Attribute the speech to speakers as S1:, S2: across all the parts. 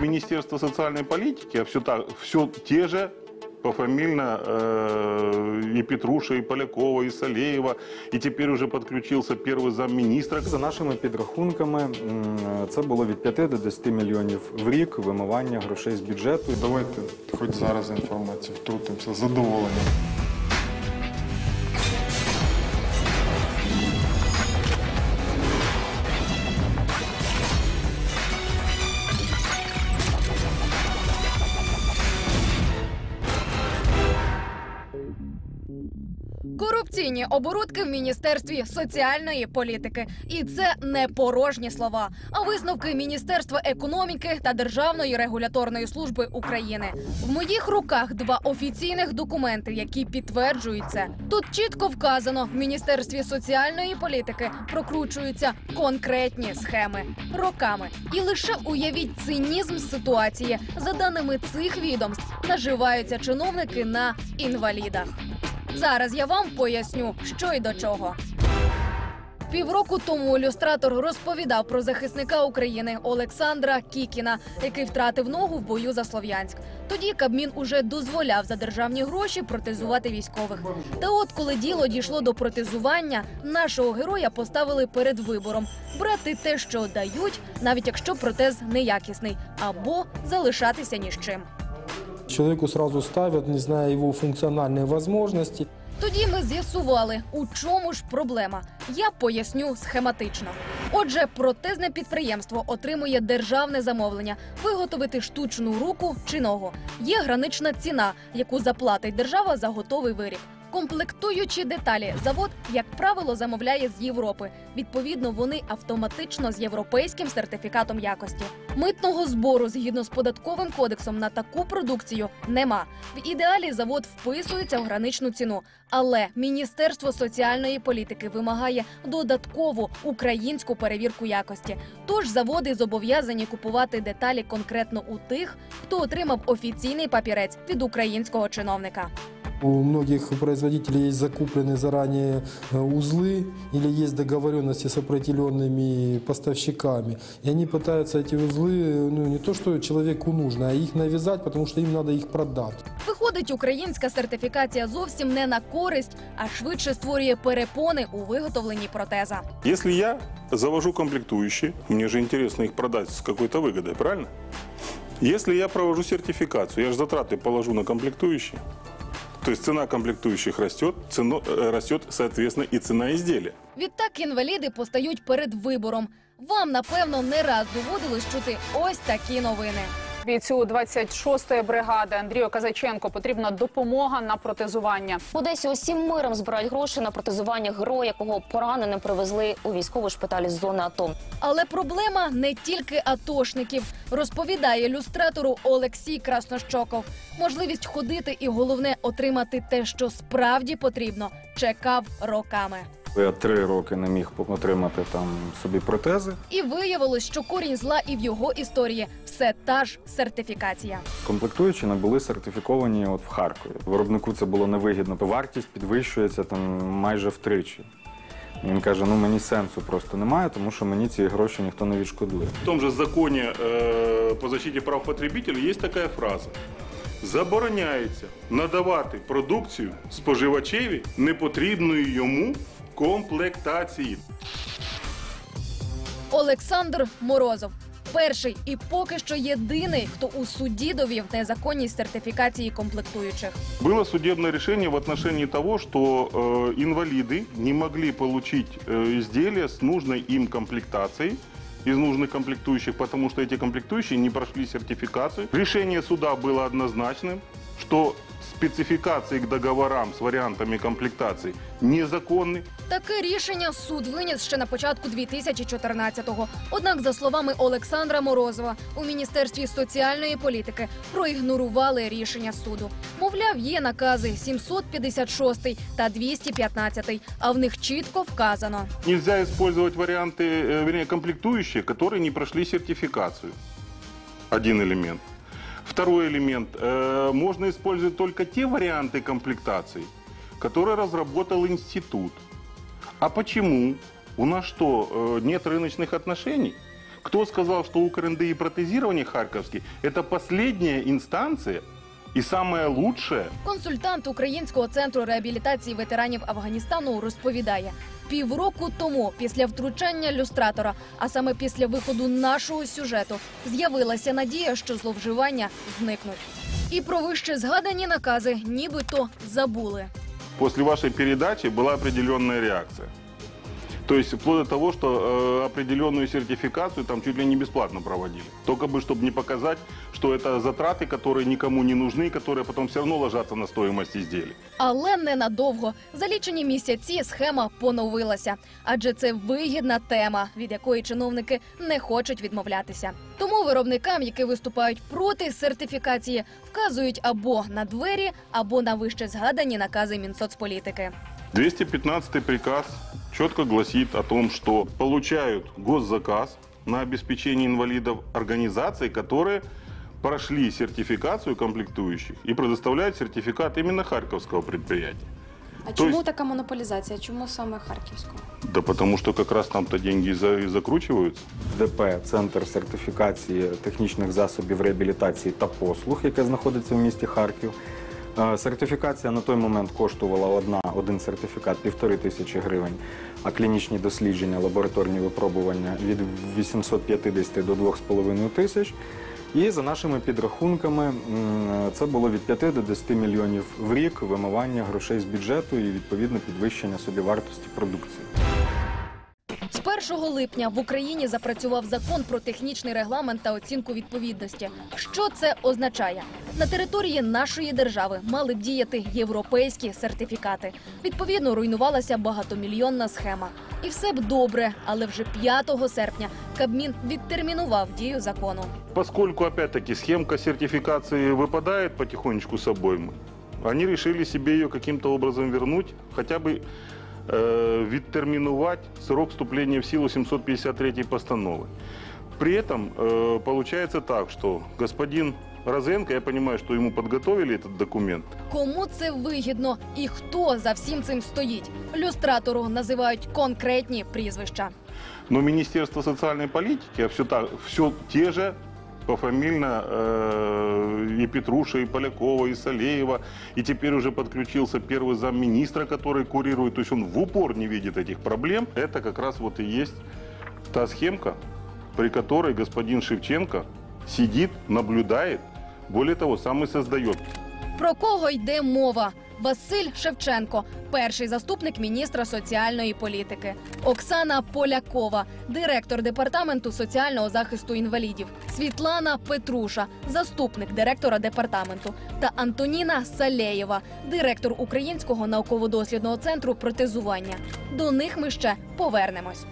S1: Министерство социальной политики, а все, так, все те же пофамильно э, и Петруша, и Полякова, и Салеева, и теперь уже подключился первый замминистра.
S2: За нашими підрахунками, це було від 5 до 10 мільйонів в рік вимивання грошей з бюджету.
S3: Давайте хоч зараз інформацію втрутимося з задоволенням.
S4: Корупційні оборудки в міністерстві соціальної політики, і це не порожні слова, а висновки Міністерства економіки та Державної регуляторної служби України. В моїх руках два офіційних документи, які підтверджують це. Тут чітко вказано: в міністерстві соціальної політики прокручуються конкретні схеми роками. І лише уявіть цинізм ситуації. За даними цих відомств, наживаються чиновники на інвалідах. Зараз я вам поясню, що й до чого. Півроку тому ілюстратор розповідав про захисника України Олександра Кікіна, який втратив ногу в бою за Слов'янськ. Тоді Кабмін уже дозволяв за державні гроші протезувати військових. Та от, коли діло дійшло до протезування, нашого героя поставили перед вибором брати те, що дають, навіть якщо протез неякісний, або залишатися ні з чим.
S5: Человеку сразу ставят, не зная его функциональные возможности.
S4: Тоді ми з'ясували, у чому ж проблема. Я поясню схематично. Отже, протезне підприємство отримує державне замовлення виготовити штучну руку чи ногу. Є гранична ціна, яку заплатить держава за готовий виріб. Комплектуючі деталі завод, як правило, замовляє з Європи. Відповідно, вони автоматично з європейським сертифікатом якості. Митного збору згідно з податковим кодексом на таку продукцію нема. В ідеалі завод вписується в граничну ціну, але Міністерство соціальної політики вимагає додаткову українську перевірку якості. Тож заводи зобов'язані купувати деталі конкретно у тих, хто отримав офіційний папірець від українського чиновника.
S5: У многих производителей есть закуплены заранее э, узлы или есть договоренности с определенными поставщиками. И они пытаются эти узлы, ну не то, что человеку нужно, а их навязать, потому что им надо их продать.
S4: Виходить, українська сертифікація зовсім не на користь, а швидше створює перепони у виготовленні протеза.
S1: Если я завожу комплектующие, мне же интересно их продать с какой-то выгодой, правильно? Если я провожу сертификацию, я же затраты положу на комплектующие. То есть цена комплектующих растет, цено, э, растет, соответственно, и цена изделия.
S4: Відтак інваліди постають перед вибором. Вам напевно не раз доводилось чути ось такі новини.
S6: Бійцю 26-ї бригади Андрію Казаченко потрібна допомога на протезування.
S7: В Одесі усім миром збирають гроші на протезування героя, якого пораненим привезли у військовий шпиталь з зони АТО.
S4: Але проблема не тільки атошників, розповідає ілюстратору Олексій Краснощоков. Можливість ходити і головне отримати те, що справді потрібно, чекав роками.
S2: Я три роки не міг отримати там собі протези.
S4: І виявилось, що корінь зла і в його історії все та ж сертифікація.
S2: Комплектуючі не були сертифіковані от в Харкові. Виробнику це було невигідно. Вартість підвищується там майже втричі. Він каже: ну мені сенсу просто немає, тому що мені ці гроші ніхто не відшкодує.
S1: В том же законе э, по защите прав потребителя есть такая фраза. Забороняється надавати продукцію споживачеві непотрібної йому комплектації.
S4: Олександр Морозов. Перший і поки що єдиний, хто у суді довів незаконність сертифікації комплектуючих.
S1: Было судебное решение в отношении того, что э, инвалиды не могли получить э, изделия с нужной им комплектацией из нужных комплектующих, потому что эти комплектующие не прошли сертификацию. Решение суда было однозначным, что спецификации к договорам с вариантами комплектаций незаконны.
S4: Таке рішення суд виніс ще на початку 2014-го. Однак, за словами Олександра Морозова, у міністерстві соціальної політики проігнорували рішення суду. Мовляв, є накази 756 та 215, а в них чітко вказано.
S1: Нельзя использовать варианты, э, вернее, комплектующие, которые не прошли сертификацию. Один элемент. Второй элемент. э, Можно использовать только те варианты комплектаций, которые разработал институт. А почему? У нас что, э, нет рыночных отношений? Кто сказал, что УКРНД и протезирование Харьковский – это последняя инстанция и самая лучшая?
S4: Консультант Українського центру реабілітації ветеранів Афганістану розповідає. Півроку тому, після втручання люстратора, а саме після виходу нашого сюжету, з'явилася надія, що зловживання зникнуть. І про вище згадані накази нібито забули.
S1: После вашей передачи была определенная реакция. То есть вплоть до того, что э, определенную сертификацию там чуть ли не бесплатно проводили. Только бы, чтобы не показать, что это затраты, которые никому не нужны, которые потом все равно ложатся на стоимость изделий.
S4: Але ненадовго. За лічені місяці схема поновилася, адже це вигідна тема, від якої чиновники не хочуть відмовлятися. Тому виробникам, які виступають проти сертифікації, вказують або на двері, або на вище згадані накази Мінсоцполітики.
S1: 215 приказ четко гласит о том, что получают госзаказ на обеспечение инвалидов организации, которые прошли сертификацию комплектующих и предоставляют сертификат именно Харьковского предприятия.
S8: А
S1: То
S8: чому
S1: есть-
S8: така монополізація? Чому саме Харківського?
S1: Да потому что как раз там-то деньги и за- и закручиваются.
S2: ДП Центр сертифікації технічних засобів реабілітації та послуг, яке знаходиться в місті Харків. Сертифікація на той момент коштувала одна, один сертифікат півтори тисячі гривень, а клінічні дослідження, лабораторні випробування від 850 до 2,5 тисяч. І за нашими підрахунками, це було від 5 до 10 мільйонів в рік вимивання грошей з бюджету і відповідно підвищення собівартості продукції.
S4: З 1 липня в Україні запрацював закон про технічний регламент та оцінку відповідності. Що це означає? На території нашої держави мали б діяти європейські сертифікати. Відповідно, руйнувалася багатомільйонна схема. І все б добре, але вже 5 серпня Кабмін відтермінував дію закону.
S1: Поскольку, опять-таки, схемка сертификации выпадает потихонечку с обоймы, они решили себе ее каким-то образом вернуть, хотя бы э, відтермінувати срок вступления в силу 753 постановы. При этом э, получается так, что господин Розенко, я понимаю, что ему подготовили этот документ,
S4: Кому це вигідно і хто за всім цим стоїть? Люстратору називають конкретні прізвища.
S1: но Министерство социальной политики, а все, так, все те же пофамильно э, и Петруша, и Полякова, и Салеева, и теперь уже подключился первый замминистра, который курирует, то есть он в упор не видит этих проблем. Это как раз вот и есть та схемка, при которой господин Шевченко сидит, наблюдает, более того, сам и создает.
S4: Про кого йде мова? Василь Шевченко, перший заступник міністра соціальної політики, Оксана Полякова, директор департаменту соціального захисту інвалідів, Світлана Петруша, заступник директора департаменту, та Антоніна Салеєва, директор Українського науково-дослідного центру протезування. До них ми ще повернемось.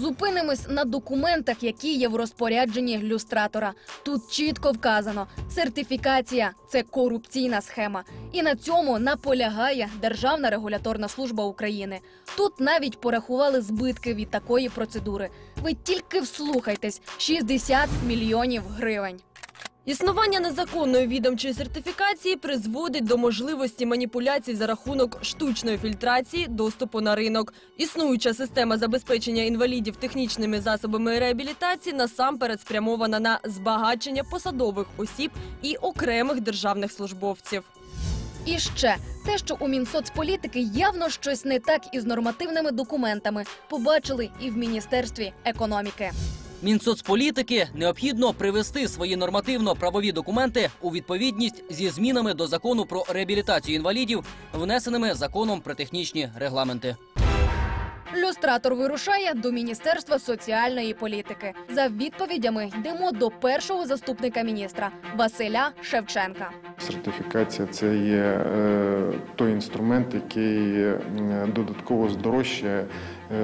S4: Зупинимось на документах, які є в розпорядженні люстратора. Тут чітко вказано: сертифікація це корупційна схема, і на цьому наполягає Державна регуляторна служба України. Тут навіть порахували збитки від такої процедури. Ви тільки вслухайтесь: 60 мільйонів гривень.
S9: Існування незаконної відомчої сертифікації призводить до можливості маніпуляцій за рахунок штучної фільтрації доступу на ринок. Існуюча система забезпечення інвалідів технічними засобами реабілітації насамперед спрямована на збагачення посадових осіб і окремих державних службовців.
S4: І ще те, що у Мінсоцполітики явно щось не так із нормативними документами, побачили і в міністерстві економіки.
S10: Мінсоцполітики необхідно привести свої нормативно-правові документи у відповідність зі змінами до закону про реабілітацію інвалідів, внесеними законом про технічні регламенти.
S4: Люстратор вирушає до Міністерства соціальної політики. За відповідями йдемо до першого заступника міністра Василя Шевченка.
S3: Сертифікація це є е, той інструмент, який додатково здорожчає е,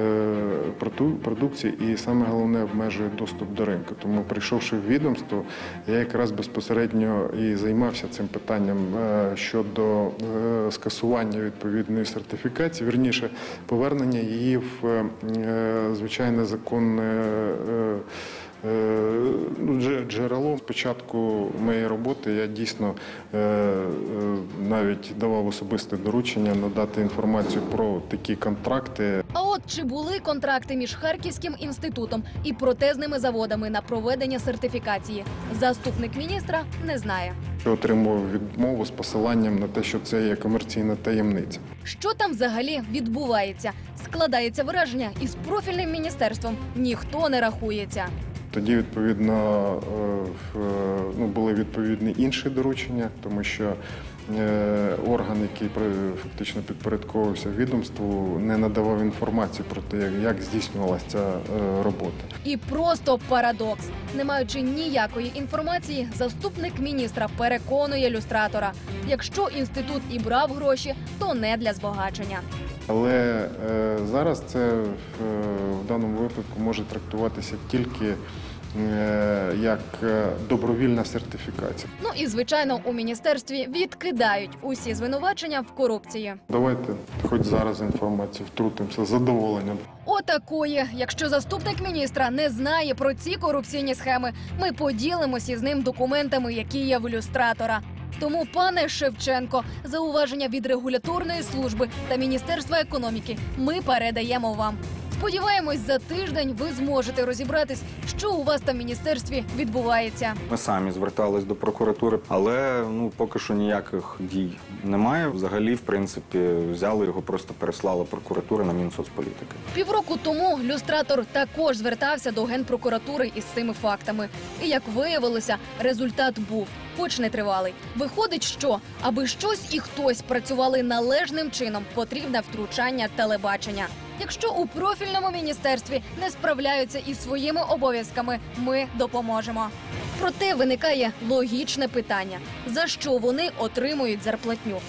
S3: проду- продукції і саме головне обмежує доступ до ринку. Тому, прийшовши в відомство, я якраз безпосередньо і займався цим питанням е, щодо скасування відповідної сертифікації, вірніше повернення її в звичайне законне. Е, Ну, дже- Джерелом початку моєї роботи я дійсно е, е, навіть давав особисте доручення надати інформацію про такі контракти.
S4: А от чи були контракти між Харківським інститутом і протезними заводами на проведення сертифікації? Заступник міністра не знає.
S3: отримував відмову з посиланням на те, що це є комерційна таємниця.
S4: Що там взагалі відбувається? Складається враження, із профільним міністерством ніхто не рахується.
S3: Тоді відповідно е, в- ну, були відповідні інші доручення, тому що е, орган, який фактично підпорядковувався відомству, не надавав інформацію про те, як, здійснювалася ця е, робота.
S4: І просто парадокс. Не маючи ніякої інформації, заступник міністра переконує люстратора. Якщо інститут і брав гроші, то не для збагачення.
S3: Але е, зараз це е, в даному випадку може трактуватися тільки е, як добровільна сертифікація.
S4: Ну і звичайно, у міністерстві відкидають усі звинувачення в корупції.
S3: Давайте хоч зараз інформацію втрутимося з задоволенням.
S4: Отакої, якщо заступник міністра не знає про ці корупційні схеми, ми поділимося з ним документами, які є в ілюстратора. Тому, пане Шевченко, зауваження від регуляторної служби та міністерства економіки ми передаємо вам. Сподіваємось, за тиждень ви зможете розібратись, що у вас там в міністерстві відбувається.
S2: Ми самі звертались до прокуратури, але ну поки що ніяких дій немає. Взагалі, в принципі, взяли його, просто переслали прокуратури на Мінсоцполітики.
S4: Півроку тому люстратор також звертався до генпрокуратури із цими фактами. І як виявилося, результат був, хоч не тривалий. Виходить, що аби щось і хтось працювали належним чином, потрібне втручання телебачення. Якщо у профільному міністерстві не справляються із своїми обов'язками, ми допоможемо. Проте виникає логічне питання: за що вони отримують зарплатню?